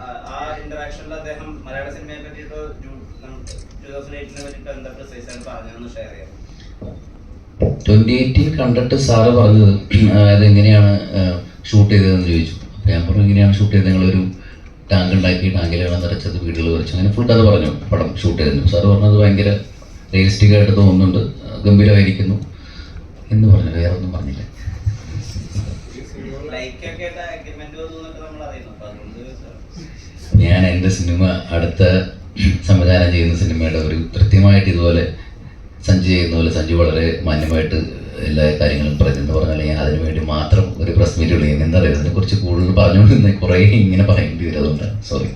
ആ- ഇന്ററാക്ഷനിൽ അദ്ദേഹം മലയാള സിനിമയെ പറ്റിയിട്ട് ടൂ തൗസൻഡ് എയ്റ്റിനെ പറ്റിയിട്ട് എന്താ പ്രിസൈസ് ആണ് പറഞ്ഞതെന്ന് ഷെയർ ചെയ്യാം. ട്വന്റി എയ്റ്റീൻ കണ്ടിട്ട് സാറ് പറഞ്ഞത് അത് എങ്ങനെയാണ് ഷൂട്ട് ചെയ്തതെന്ന് ചോദിച്ചു. അപ്പോൾ ഞാൻ പറഞ്ഞു ഇങ്ങനെയാണ് ഷൂട്ട് ചെയ്തത്? നിങ്ങളൊരു ടാങ്ക് ഉണ്ടാക്കി ടാങ്കിലാണ് നിറച്ചത് വീടുകൾ വരച്ചു അങ്ങനെ ഫുൾ കഥ പറഞ്ഞു പടം ഷൂട്ട് ചെയ്തിരുന്നു. സാറ് പറഞ്ഞത് ഭയങ്കര റിയലിസ്റ്റിക് ആയിട്ട് തോന്നുന്നുണ്ട് ഗംഭീരമായിരിക്കുന്നു എന്ന് പറഞ്ഞു വേറെ ഒന്നും പറഞ്ഞില്ല. ഞാൻ എന്റെ സിനിമ അടുത്ത സംവിധാനം ചെയ്യുന്ന സിനിമയുടെ ഒരു കൃത്യമായിട്ട് ഇതുപോലെ സഞ്ജു ചെയ്യുന്ന പോലെ സഞ്ജു വളരെ മാന്യമായിട്ട് എല്ലാ കാര്യങ്ങളും പറയുന്നു പറഞ്ഞാൽ ഞാൻ അതിനു വേണ്ടി മാത്രം ഒരു പ്രസ് മീറ്റ് വിളിക്കുന്നു എന്താ പറയുക അതിനെക്കുറിച്ച് കൂടുതൽ പറഞ്ഞുകൊണ്ടിരുന്ന കുറേ ഇങ്ങനെ പറയേണ്ടി വരും. അതുകൊണ്ടാണ് സോറി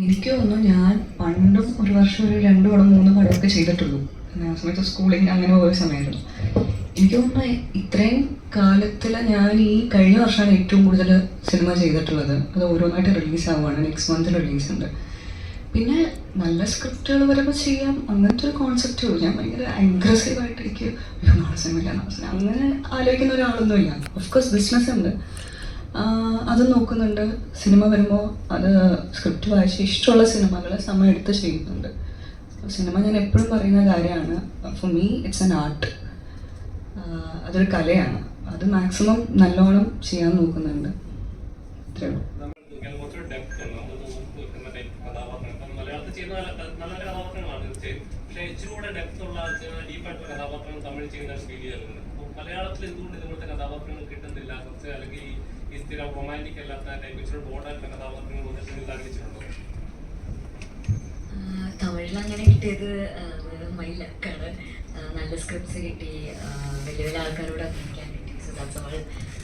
എനിക്ക് തോന്നുന്നു ഞാൻ പണ്ടും ഒരു വർഷം ഒരു രണ്ട് പടം മൂന്ന് പടമൊക്കെ ചെയ്തിട്ടുള്ളൂ. ആ സമയത്ത് സ്കൂളിങ് അങ്ങനെ പോയ സമയമായിരുന്നു തോന്നുന്നു ഇത്രയും കാലത്തിൽ ഞാൻ ഈ കഴിഞ്ഞ വർഷമാണ് ഏറ്റവും കൂടുതൽ സിനിമ ചെയ്തിട്ടുള്ളത്. അത് ഓരോന്നായിട്ട് റിലീസ് ആവുകയാണ് നെക്സ്റ്റ് മന്ത് റിലീസ് ഉണ്ട്. പിന്നെ നല്ല സ്ക്രിപ്റ്റുകൾ വരുമ്പോൾ ചെയ്യാം. അങ്ങനത്തെ ഒരു കോൺസെപ്റ്റ് ഞാൻ ഭയങ്കര അഗ്രസീവായിട്ട് എനിക്ക് അയ്യോ നാളെ സിനിമയില്ല അങ്ങനെ ആലോചിക്കുന്ന ഒരാളൊന്നുമില്ല ഓഫ്കോഴ്സ് ബിസിനസ് ഉണ്ട്. അത് നോക്കുന്നുണ്ട്. സിനിമ വരുമ്പോൾ അത് സ്ക്രിപ്റ്റ് വായിച്ച് ഇഷ്ടമുള്ള സിനിമകൾ സമയം എടുത്ത് ചെയ്യുന്നുണ്ട്. സിനിമ ഞാൻ എപ്പോഴും പറയുന്ന കാര്യമാണ്. For me it's an art അതൊരു കലയാണ്. അത് മാക്സിമം നല്ലോണം ചെയ്യാൻ നോക്കുന്നുണ്ട്. അത്രേ ഉള്ളൂ. കഥാപാത്രങ്ങൾ. മലയാളത്തിൽ എന്തുകൊണ്ട് ഇതുപോലത്തെ കഥാപാത്രങ്ങൾ കിട്ടുന്നില്ല. കുറച്ച് അല്ലെങ്കിൽ ഈ- ഈ സ്ഥിരം റൊമാന്റിക് അല്ലാത്ത ടൈപ്പ് ഇച്ചിരി ബോർഡായിട്ടുള്ള കഥാപാത്രങ്ങൾ വന്നിട്ട് നിങ്ങൾ ആഗ്രഹിച്ചിട്ടുണ്ടോ ആഹ് തമിഴിൽ അങ്ങനെ കിട്ടിയത് മൈ ലക്കാണ് നല്ല സ്ക്രിപ്റ്റ്സ് കിട്ടി. വലിയ വലിയ ആൾക്കാരോട് അഭിനയിക്കാൻ കിട്ടി. So that's all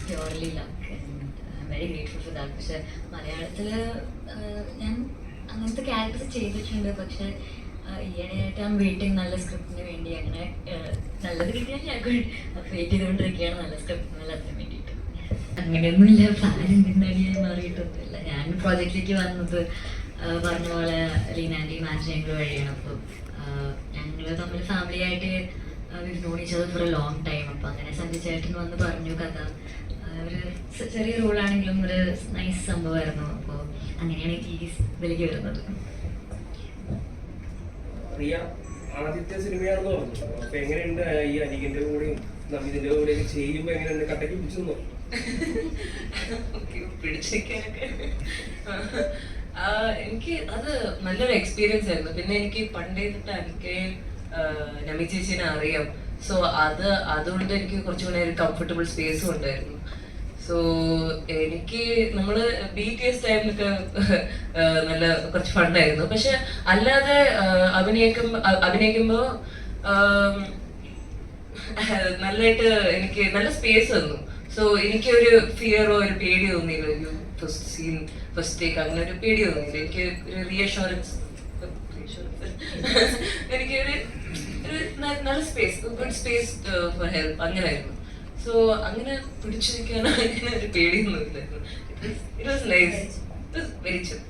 purely luck very grateful for that പക്ഷെ മലയാളത്തിൽ ഞാൻ അങ്ങനത്തെ ക്യാരക്ടർ ചെയ്തിട്ടുണ്ട്. പക്ഷെ ഈയിടെയായിട്ട് ഞാൻ വെയിറ്റിംഗ് നല്ല സ്ക്രിപ്റ്റിന് വേണ്ടി അങ്ങനെ നല്ലത് കിട്ടിയാൽ ഞാൻ വെയിറ്റ് ചെയ്തുകൊണ്ടിരിക്കുകയാണ്. നല്ല സ്ക്രിപ്റ്റ് സ്ക്രിപ്റ്റിന് എല്ലാത്തിനും വേണ്ടിയിട്ട്. അങ്ങനെയൊന്നുമില്ല. പ്ലാൻ ഞാൻ മാറിയിട്ടൊന്നുമില്ല. ഞാൻ പ്രോജക്റ്റിലേക്ക് വന്നത് ആ, പറഞ്ഞ പോലെ ലീനാന്റെ മാനേജ് വഴിയാണ്. അപ്പോൾ ഞങ്ങൾ തമ്മിൽ ഫാമിലി ആയിട്ട് നോണിച്ചത് ഫോർ എ ലോങ് ടൈം അപ്പൊ അങ്ങനെ സഞ്ജയ് ചേട്ടൻ വന്ന് പറഞ്ഞു കഥ. ഒരു ചെറിയ റോളാണെങ്കിലും ഒരു നൈസ് സംഭവമായിരുന്നു. അപ്പോൾ അങ്ങനെയാണ് ഈ ഇതിലേക്ക് വരുന്നത്. പ്രിയ ആദ്യത്തെ സിനിമയാണെന്ന് പറഞ്ഞു. അപ്പൊ എങ്ങനെയുണ്ട് ഈ അനികിന്റെ കൂടെയും നമിതിന്റെ കൂടെയൊക്കെ ചെയ്യുമ്പോ എങ്ങനെയുണ്ട്? കട്ടയ്ക്ക് പിടിച്ചു പിടിച്ചേക്കാനൊക്കെ. എനിക്ക് അത് നല്ലൊരു എക്സ്പീരിയൻസ് ആയിരുന്നു. പിന്നെ എനിക്ക് പണ്ടേ തൊട്ട് എനിക്ക് നമി ചേച്ചീനെ അറിയാം. സോ അത് അതുകൊണ്ട് എനിക്ക് കുറച്ചുകൂടെ ഒരു കംഫർട്ടബിൾ സ്പേസും ഉണ്ടായിരുന്നു. സോ എനിക്ക് നമ്മൾ ബി ടി എസ് ടൈമിലൊക്കെ നല്ല കുറച്ച് ഫണ്ടായിരുന്നു പക്ഷെ അല്ലാതെ അഭിനയിക്കുമ്പോ അഭിനയിക്കുമ്പോ നല്ലായിട്ട് എനിക്ക് നല്ല സ്പേസ് തന്നു. സോ എനിക്ക് ഒരു ഫിയറോ ഒരു പേടി തോന്നിയില്ല. ഒരു ഫസ്റ്റ് സീൻ ഫസ്റ്റ് ടേക്ക് അങ്ങനെ ഒരു പേടി തോന്നിയില്ല. എനിക്ക് ഒരു റീഅഷുറൻസ് എനിക്ക് ഒരു ഒരു നല്ല space good space for help അങ്ങനെയായിരുന്നു സോ അങ്ങനെ പിടിച്ചു നിൽക്കാൻ അങ്ങനെ ഒരു പേടിയൊന്നും ഇല്ലായിരുന്നു it was nice it was very chill